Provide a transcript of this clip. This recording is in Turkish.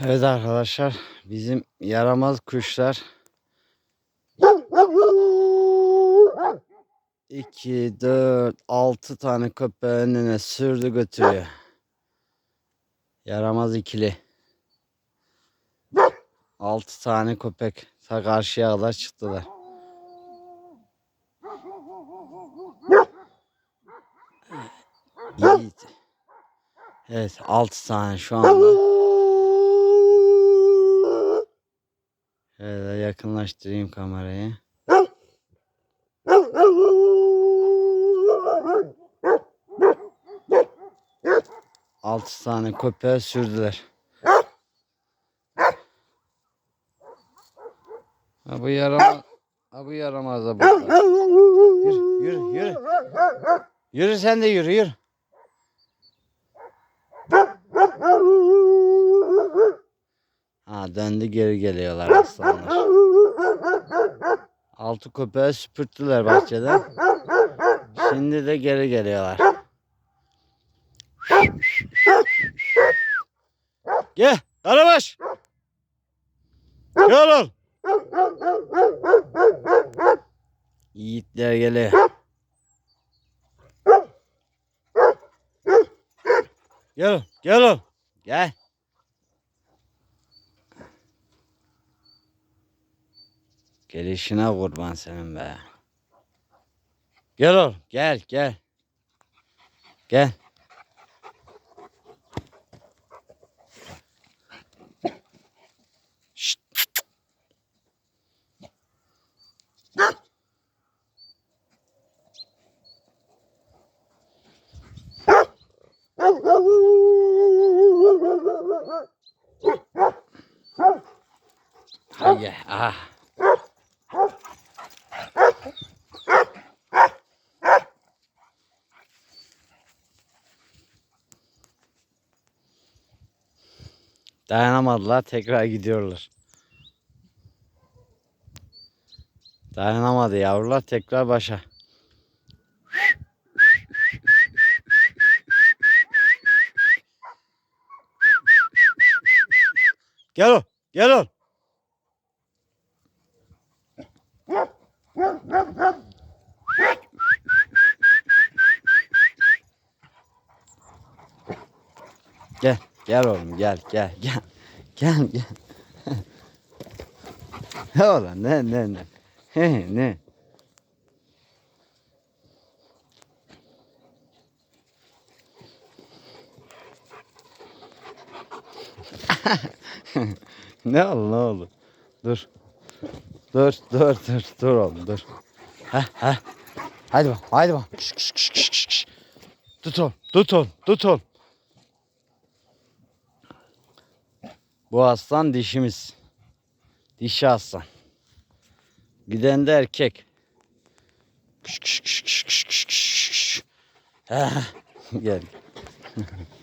Evet arkadaşlar bizim yaramaz kuşlar 2, 4, 6 tane köpeği önüne sürdü götürüyor. Yaramaz ikili. 6 tane köpek ta karşıya kadar çıktılar. Yiğit. Evet 6 tane şu anda. Şöyle yakınlaştırayım kamerayı. Altı tane köpeği sürdüler. Ha bu yaramaz. Ha bu yaramaz da bu. Yürü yürü yürü. Yürü sen de yürü yürü. Ha döndü geri geliyorlar aslanlar. Altı köpeği süpürttüler bahçeden. Şimdi de geri geliyorlar. Gel Karabaş. Gel ol. Yiğitler geliyor. Gel gel. Gel. Gelişine kurban senin be. Gel ol, gel, gel. Gel. Şşt. Hayır, ah. Dayanamadılar, tekrar gidiyorlar. Dayanamadı yavrular, tekrar başa. Gel ol, gel ol. Gel, gel oğlum gel, gel, gel. Gel, gel. ne oğlum ne ne ne. Ne. ne oldu ne oldu? Dur. Dur dur dur dur oğlum dur. Heh heh. Hadi bak hadi bak. Kış, kış, kış, kış, kış. Tut ol tut ol tut ol. Bu aslan dişimiz. Dişi aslan. Giden de erkek. Kış, kış, kış, kış, kış, kış, Gel.